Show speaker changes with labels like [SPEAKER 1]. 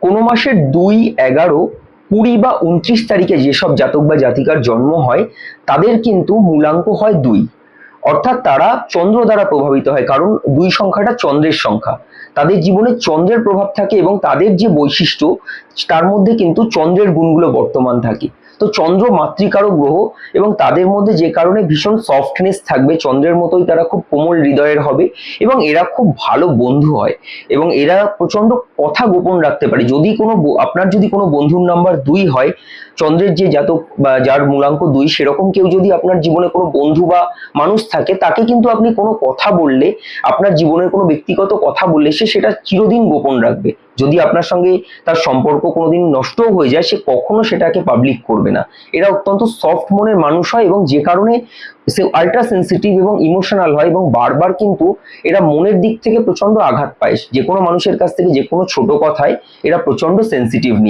[SPEAKER 1] কোনো মাসের দুই, এগারো, কুড়ি বা উনত্রিশ তারিখে যেসব জাতক বা জাতিকার জন্ম হয়, তাদের কিন্তু মূলাঙ্ক হয় দুই। অর্থাৎ তারা চন্দ্র দ্বারা প্রভাবিত হয়, কারণ দুই সংখ্যাটা চন্দ্রের সংখ্যা। তাদের জীবনে চন্দ্রের প্রভাব থাকে এবং তাদের যে বৈশিষ্ট্য, তার মধ্যে কিন্তু চন্দ্রের গুণগুলো বর্তমান থাকে। তো চন্দ্র মাতৃকারক গ্রহ এবং তাদের মধ্যে যে কারণে ভীষণ সফটনেস থাকবে, চন্দ্রের মতোই তারা খুব কোমল হৃদয়ের হবে এবং এরা খুব ভালো বন্ধু হয় এবং এরা প্রচণ্ড কথা গোপন রাখতে পারে। যদি কোনো আপনার যদি কোনো বন্ধুর নাম্বার দুই হয়, চন্দ্রের যে জাতক বা যার মূলাঙ্ক দুই, সেরকম কেউ যদি আপনার জীবনে কোনো বন্ধু বা মানুষ থাকে, তাকে কিন্তু আপনি কোনো কথা বললে, আপনার জীবনের কোনো ব্যক্তিগত কথা বললে, সে সেটা চিরদিন গোপন রাখবে। যদি আপনার সঙ্গে তার সম্পর্ক কোনোদিন নষ্টও হয়ে যায়, সে কখনো সেটাকে পাবলিক করবে না। এরা অত্যন্ত সফট মনের মানুষ হয় এবং যে কারণে সে আল্ট্রা সেন্সিটিভ এবং ইমোশনাল হয় এবং বারবার কিন্তু এরা মনের দিক থেকে প্রচণ্ড আঘাত পায়। যে কোনো মানুষের কাছ থেকে যে কোনো ছোট কথায় এরা প্রচণ্ড সেন্সিটিভ নিয়ে